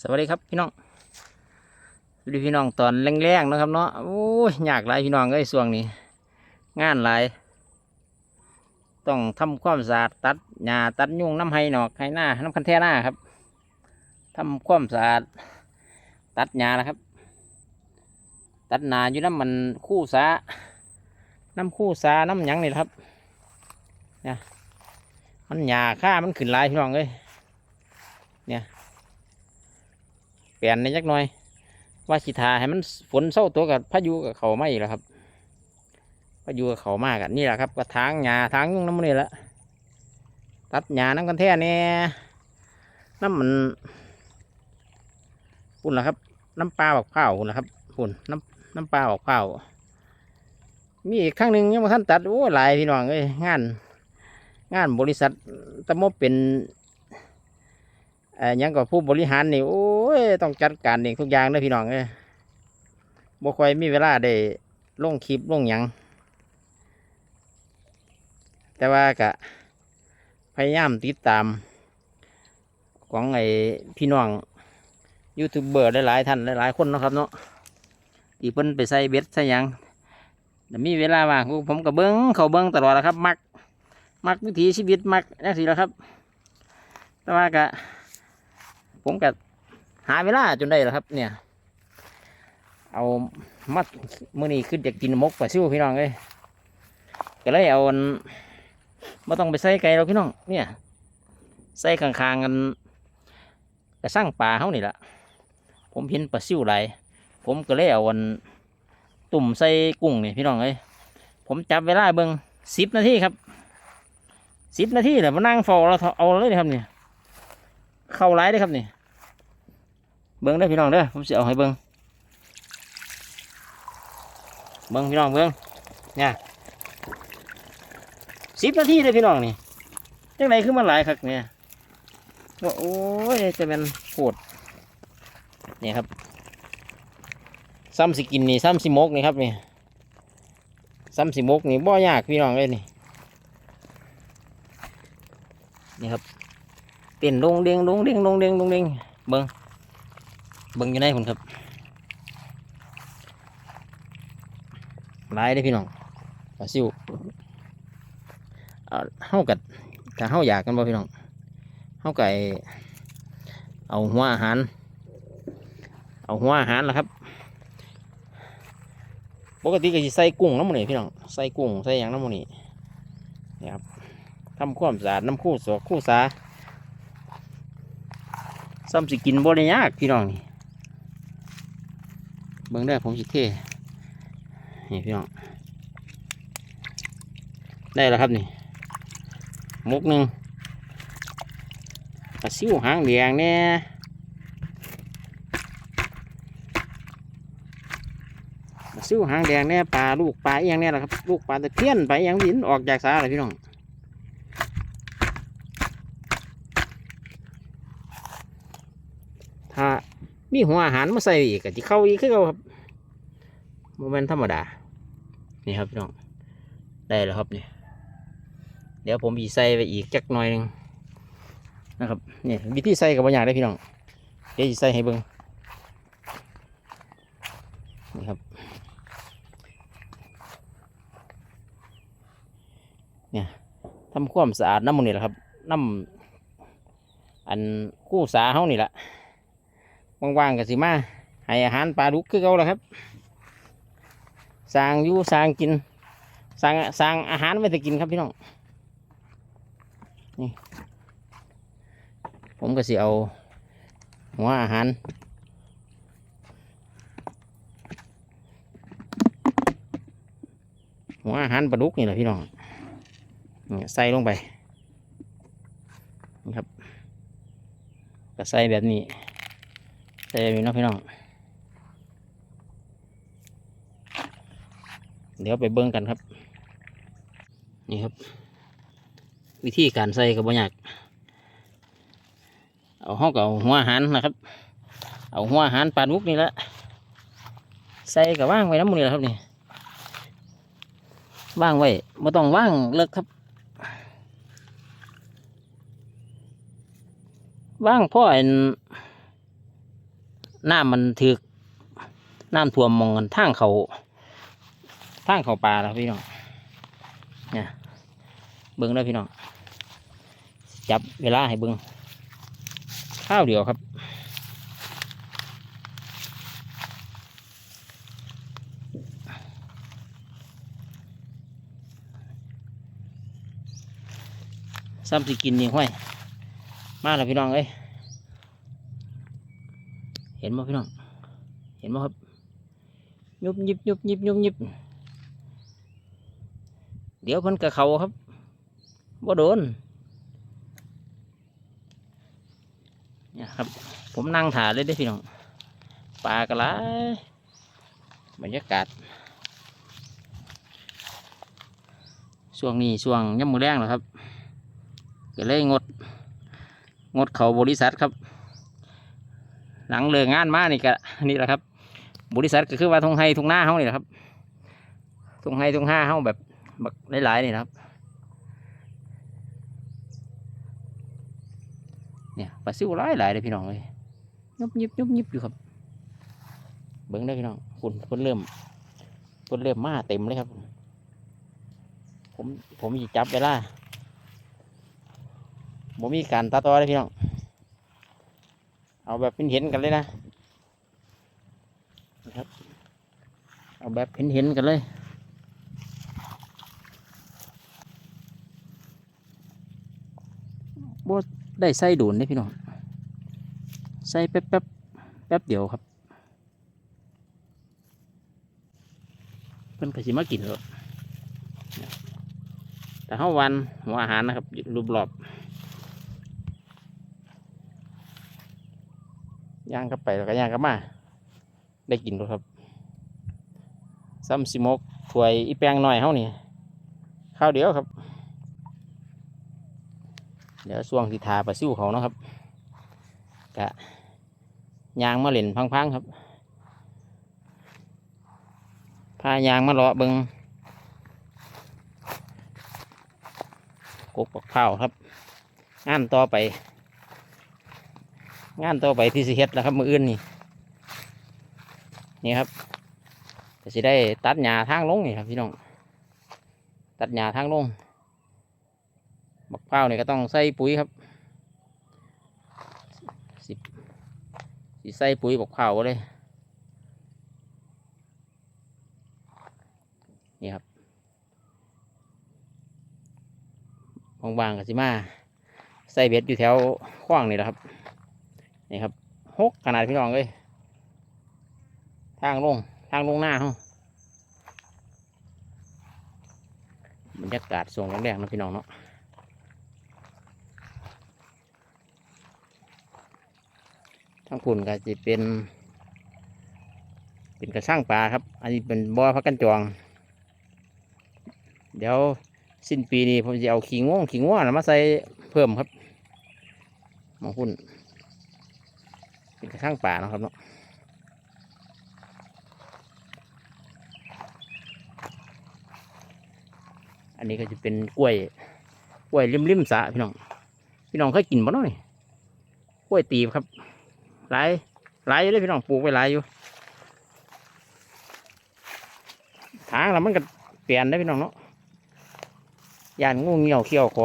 สวัสดีครับพี่น้องสวัสดีพี่น้องตอนแรงๆนะครับเนาะโอ้ยยากหลายพี่น้องเอ้ยส่วงนี้ งานหลาย ต้องทำความสะอาดตัดหญ้าตัดยุงน้ำไห้หนอกไห้หน้าน้ำคันแท่หน้าครับทำความสะอาดตัดหญ้านะครับ ตัดหนาอยู่น้ำมันคู่สาน้ำคู่สาน้ำหยังนี่แหละครับเนี่ยมันหญ้าค่ามันขึ้นหลายพี่น้องเอ้ยเปลี่ย นในจักหน่อย ว่าสิทาให้มันฝนเศร้าตัวกับพายุกับเขาไม่แล้วครับพายุกับเขามากกันนี่แหละครับก็ทางหญ้าทางยุ่งน้ำมันนี่แหละตัดหญ้าน้ำกันแท่เนี่ยน้ำมันพุ่นละครับ น้ำปลาบักเผาวพุ่นละครับพุ่นน้ำน้ำปลาบักเผามีอีกครั้งหนึ่งยังมาท่านตัดโอ้หลายพี่น้องเอ้ยงาน งานบริษัทตะมบเป็น ยังก็ผู้บริหารนี่โอ้ยต้องจัดการเองทุกอย่างเลยพี่น้องเอ้ยบ่ค่อยมีเวลาได้ลงคลิปลงหยังแต่ว่าก็พยายามติดตาม ของไอ้พี่น้องยูทูบเบอร์หลายๆท่านหลายๆคนนะครับเนาะที่เพิ่นไปใส่เบ็ดใส่หยังแต่มีเวลาว่างผมก็เบิ้งเขาเบิ้งตลอดแหละครับ มัก มักวิถีชีวิตมักจังซี่แหละครับ แต่ว่าก็ ผมก็หาเวลาจนได้แล้วครับ เนี่ย เอามัดมื้อนี้ขึ้นอยากกินมกปลาซิวพี่น้องเอ้ยก็เลยเอาอันไม่ต้องไปใส่ไก่เราพี่น้อง เนี่ย ใส่ข้างๆกันกระสร้างปลาเขานี่แหละผมเห็นปลาซิวไหลผมก็เลยเอาอันตุ่มใส่กุ้งนี่พี่น้องเอ้ยผมจับเวลาเบิ่งสิบนาทีครับสิบนาทีเลยมานั่งเฝ้าเราเอาเลยครับเนี่ยเข้าไลได้ครับนี่ เบิ้งได้พี่น้องเด้อผมจะเอาให้เบิ้งเบิ้งพี่น้องเบิ้งเนี่ยสิบนาทีเลยพี่น้องนี่จังไรขึ้นมาหลายคักเนี่ยว่าโอ้ยจะเป็นโคตรนี่ยครับซ้ำสิกินนี่ซ้ำสิมกนี่ครับนี่ซ้ำสิมกนี่บ่ยากพี่น้องเลยนี่นี่ครับเต้นลงเด้งลงเด้งลงเด้งลงเด้งเบิ้ง เบิ้งอยู่ไหนคุณครับหลายได้พี่น้องปลาซิวเอาเฮากัดถ้าเฮาอยากกันบ่พี่น้องเฮาไก่เอาหัวอาหาร เอาหัวอาหารล่ะครับ ปกติก็สิใส่กุ้งน้ำมันนี่พี่น้อง ใส่กุ้งใส่หยังน้ำมันนี่นี่ครับทำความสะอาดน้ำคู่สวกคู่สาซ้ำสิกินบ่ได้ยากพี่น้องนี่ เบิ่งได้ผมสิเท่นี่พี่น้องได้แล้วครับนี่มุกหนึ่งปลาซิวหางแดงเนี่ยปลาซิวหางแดงเนี่ยปลาลูกปลาเอหยังเนี่ยแหละครับลูกปลาตะเพียนไปอหยังวินออกจากสาเลยพี่น้อง ถ้า มีหัวอาหารมาใส่อีกก็จะเข้าอีกคือเขาครับโมเมนต์ธรรมดา นี่ครับพี่น้อง ได้แล้วครับนี่เดี๋ยวผมอีใส่ไปอีกจักหน่อยหนึงนะครับนี่วิธีใส่กับบางอย่างได้พี่น้อง เดี๋ยวอีใส่ให้เบิ่งนี่ครับ เนี่ยทำความสะอาดน้ำมันนี่แหละครับ น้ำอันกู้สาเฮานี่แหละ ว่างๆก็สิมาให้อาหารปลาดุกคือเขาแหละครับสร้างอยู่สร้างกินสร้างสร้างอาหารไว้จะกินครับพี่น้องนี่ผมก็สิเอาหัวอาหารหัวอาหารปลาดุกนี่แหละพี่น้องใส่ลงไปนะครับก็ใส่แบบนี้ ใส่แบบนี้เนะพี่น้อง เดี๋ยวไปเบิ่งกันครับ นี่ครับ วิธีการใส่กับบอยากเอาห้องกับหัวหารนะครับ เอาหัวหารปลาดุกนี่แหละใส่กับว่างไว้น้ำมันนี่แหละครับนี่ว่างไว้ไม่ต้องว่างเลิกครับว่างพ่ออัน น้ำมันถึกน้ำท่วมมองกันทางเขาทางเขาป่าแล้วพี่น้องเนี่ยเบิ้งได้อพี่น้องจับเวลาให้เบิ้งข้าวเดียวครับซ้ำสิกินยิงห้วยมาแล้วพี่น้องเอ้ย ห็นไหมพี่น้อง เห็นไหมครับ ยุบยิบยุบยิบยุบยิบเดี๋ยวพอนกับเขาครับบ่โดนเนี่ยครับ ผมนั่งถ่ายเลยเด้พี่น้องปลากระไรบรรยากาศช่วงนี้ช่วงย่ำมือแรงเหรอครับก็เลยงด งดเขาบริษัทครับ หลังเลิกงานมานี่ก็นี่แหละครับ บริษัทก็คือว่าทงไฮทงหน้าเฮานี่แหละครับทงไฮทงห้าเฮาแบบแบบหลายๆนี่นะครับ เนี่ยปลาซิวหลายหลายเลยพี่น้องเลยยุบยิบยุบยิบอยู่ครับ เบิ้งได้พี่น้องคุณเพิ่นเริ่มเพิ่นเริ่มมาเต็มเลยครับ ผมผมจับเวลาผมมีการตัดต่อเลยพี่น้อง เอาแบบเห็นๆกันเลยนะนะครับ เอาแบบเห็นๆกันเลยบ่ได้ใส่ดูนได้พี่น้องใส่แป๊บแป๊บแป๊บเดียวครับเพิ่นก็สิมากินแล้วแต่เฮาวันหัวอาหารนะครับรูปรอบ ย่างกลับไปแล้วก็ย่างกลับมา ได้กินแล้วครับซ้ำสิมกถวยอีแปงหน่อยเฮานี่ข้าวเดียวครับ เดี๋ยวช่วงที่ทาปลาซิวเขาเนาะครับกะยางมาเล่นพังๆครับพายางมาเลาะเบิงกกปักเผาวครับงานต่อไป งานต่อไปที่สิเฮ็ดแล้วครับ มืออื่นนี่นี่ครับก็สิได้ตัดหญ้าทางลงนี่ครับพี่น้องตัดหญ้าทางลงบักเป้าวนี่ก็ต้องใส่ปุ๋ยครับสิสิใส่ปุ๋ยบักเป้าเลยนี่ครับบางๆก็สิมาใส่เบ็ดอยู่แถวขว้างนี่แหละครับ นี่ครับหกขนาดพี่น้องเลยทางลงทางลงหน้าเขาบรรยากาศส่งแรงๆนะพี่น้องเนาะทางคุณก็จะเป็น เป็นกระช่างปลาครับ อันนี้เป็นบ่อพักกันจอง เดี๋ยวสิ้นปีนี้ผมจะเอาขี้ง่วงขี้ง่วงน่ะมาใส่เพิ่มครับมองคุณ เป็นกระช่างป่านะครับเนาะอันนี้ก็จะเป็นกล้วย กล้วยริมริมสะพี่น้อง พี่น้องเคยกินบ่เน้อยกล้วยตีบครับหลายหลายอยู่เลยพี่น้องปลูกไว้หลายอยู่ทางแล้วมันก็เปลี่ยนได้พี่น้องเนาะยานงูเหี่ยวเขี้ยวขอ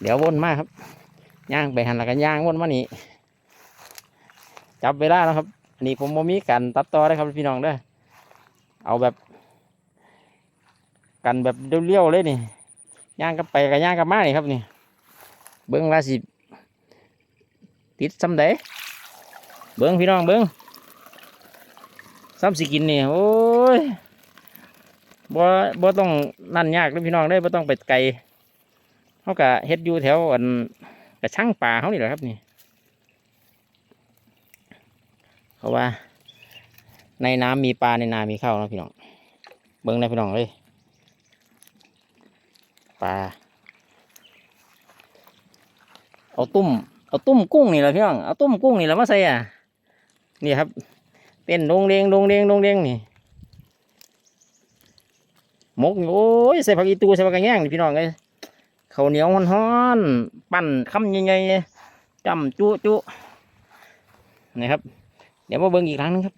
เดี๋ยววนมาครับย่างไปหันแล้วกันย่างวนมานี่ จับเวลาแล้วครับ อันนี้ผมโมมีการตัดต่อได้ครับพี่น้องเด้อเอาแบบ กันแบบเรียวๆเลยนี่ย่างกับไปกับย่างกับมานี่ครับนี่ เบิ้งว่าสิติดซ้ำเดเบิ้งพี่น้องเบิ้งซ้ำสิกินนี่โอ้ยบ่บ่ต้องนั่นยากเลยพี่น้องได้บ่ต้องไปไกลเขากะเฮ็ดอยู่แถวอันกระช่างป่าเขานี่แหละครับนี่ เพ ราะว่า ในน้ำมีปลาในนา มีข้าวนะพี่น้อง เบิ้งนะพี่น้องเลยปลา เอาตุ้ม เอาตุ้มกุ้งนี่แหละพี่น้อง เอาตุ้มกุ้งนี่แหละมาใส่อะ นี่ครับ เป็นโดงเดงโดงเดงโดงเดงนี่มกโอ้ยใส่ผักอีตูใส่ผักกระแยงนี่พี่น้องเลยข้าวเหนียวฮ้อนๆ ปั้นคำใหญ่ๆจำจุจุนี่ครับ เดี๋ยวมาเบิ่งอีกหลังหนึงครับ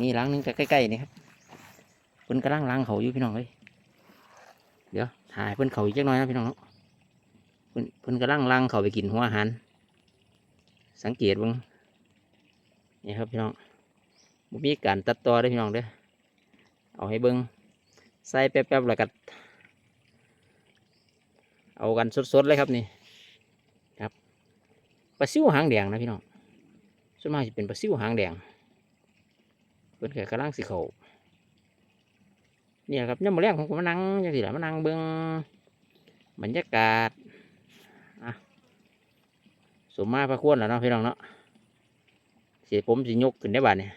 นี่หลังหนึงใกล้ๆนี่ครับเพิ่นกำลังล้างเขาอยู่พี่น้องเลยเดี๋ยวถ่ายเพิ่นเขาอีกจักหน่อยนะพี่น้องเนาะเพิ่นเพิ่นกำลังล้างเขาไปกินหัวอาหารสังเกตบ้างนี่ครับพี่น้องมีการตัดต่อได้พี่น้องเด้อเอาให้เบิ่งใส่แป๊บๆแล้วก็เอากันสดๆเลยครับนี่ครับปลาซิวหางแดงนะพี่น้อง ส่วนมากจะเป็นปลาซิวหางแดงเพิ่นแค่กำลังสิเขาเนี่ยครับเนี่ามาแรกผมก็มานั่งจังสิล่ะมานั่งเบิ่งบรรยากาศอะสมมาพระควรแล้วเนาะพี่น้องเนาะเสียผมสิยกขึ้นได้บ้าดเนี่ย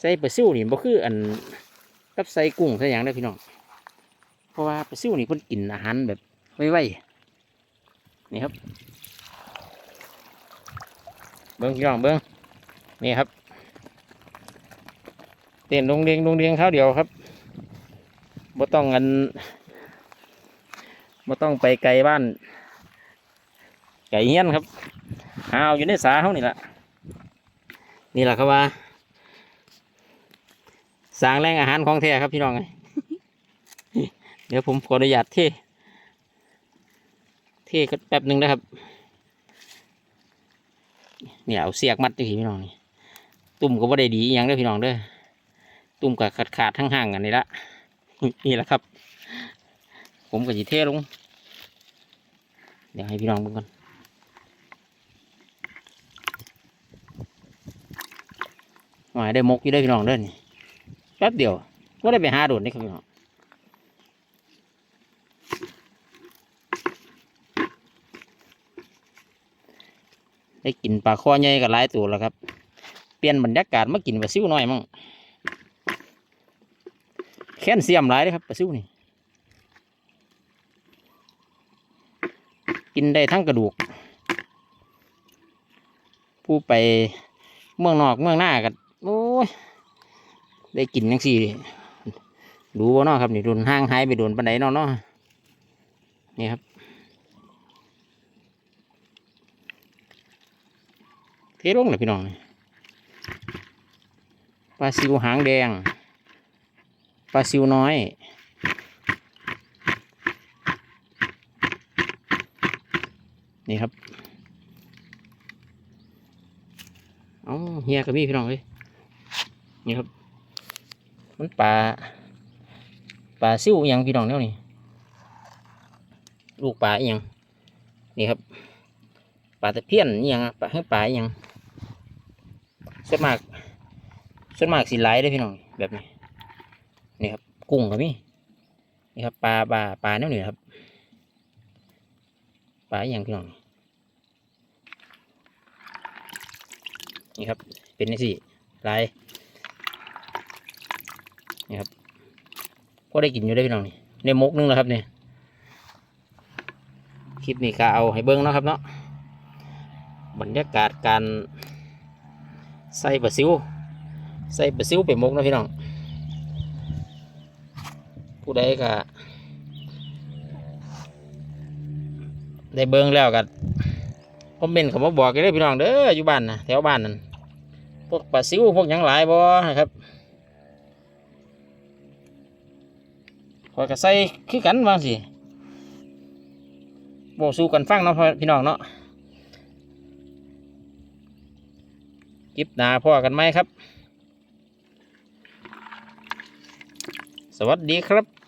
ใส่ปลาซิวนี่บ่คืออันกับใส่กุ้งใส่หยังได้พี่น้องเพราะว่าปลาซิวนี่เพิ่นกินอาหารแบบไวๆนี่ครับ เบิ้งพี่น้องเบิ้งนี่ครับเต้นลงเรียงลงเรียงเขาเดียวครับบ่ต้องเงินบ่ต้องไปไกลบ้าน ไก่เฮี้ยนครับเอาอยู่ในสาเขานี่แหละนี่แหละครับว่าสร้างแรงอาหารของแท้ครับพี่น้องไงเดี๋ยวผมขออนุญาตเทเทก็แป๊บหนึ่งนะครับ เนี่ยเอาเสียกมัดจังซี่พี่น้องนี่ตุ่มก็บ่ได้ดีอหยังเด้อพี่น้องเด้อตุ่มก็ขาดขาดทั้งห่างกันนี่ละนี่แหละครับ ผมก็สิเทลงเดี๋ยวให้พี่น้องเบิ่งก่อนหมายได้มกอยู่ได้พี่น้องเด้อนี่แป๊บเดียวก็ได้ไปหาโดดนี่ครับพี่น้อง ได้กินปลาข้อใหญ่กับหลายตัวแล้วครับ เปลี่ยนบรรยากาศมากินปลาซิวหน่อยมั่งแค้นเสียมหลายเลยครับปลาซิวนี่ กินได้ทั้งกระดูก ผู้ไปเมืองนอกเมืองหน้ากันโอ้ยได้กินยังสี่ดูว่านาะครับนี่โดนห้างหายไปโดนปันไดนาะเนาะนี่ครับ เทลงเลยพี่น้องนี่ปลาซิวหางแดงปลาซิวน้อยนี่ครับเอาเฮียกับมี่พี่น้องเลยนี่ครับ มันปลาปลาซิวอหยังพี่น้องเนี่ยนี่ลูกปลาอหยังนี่ครับปลาตะเพียนอหยังปลาให้ปลาอหยัง ส่วนมากส่วนมากสีไหลายเด้พี่น้องแบบนี้นี่ครับ กุ้งกับมี่นี่ครับปลาปลาปลาแนวนี้ครับปลาอหยังพี่น้องนี่ครับ เป็นนี่สิลายนี่ครับ ก็ได้กินอยู่ได้พี่น้องนี่ในมกนึงแล้วครับเนี่ยคลิปนี้ก็เอาให้เบิ้งเนาะครับเนาะบรรยากาศการ ใส่ปลาซิวใส่ปลาซิวไปมกนะพี่น้อง ผู้ใดก็ได้เบิ้งแล้วกันคอมเมนต์เขามาบอกกันเลยพี่น้องเด้ออยู่บ้านนะแถวบ้านนั่นพวกปลาซิวพวกยังหลายบ่ครับคอยก็ใส่คือกันบางสิบอกสู้กันฟังเนาะพี่น้องเนาะ คลิปหน้าพ่อกันไหมครับ สวัสดีครับ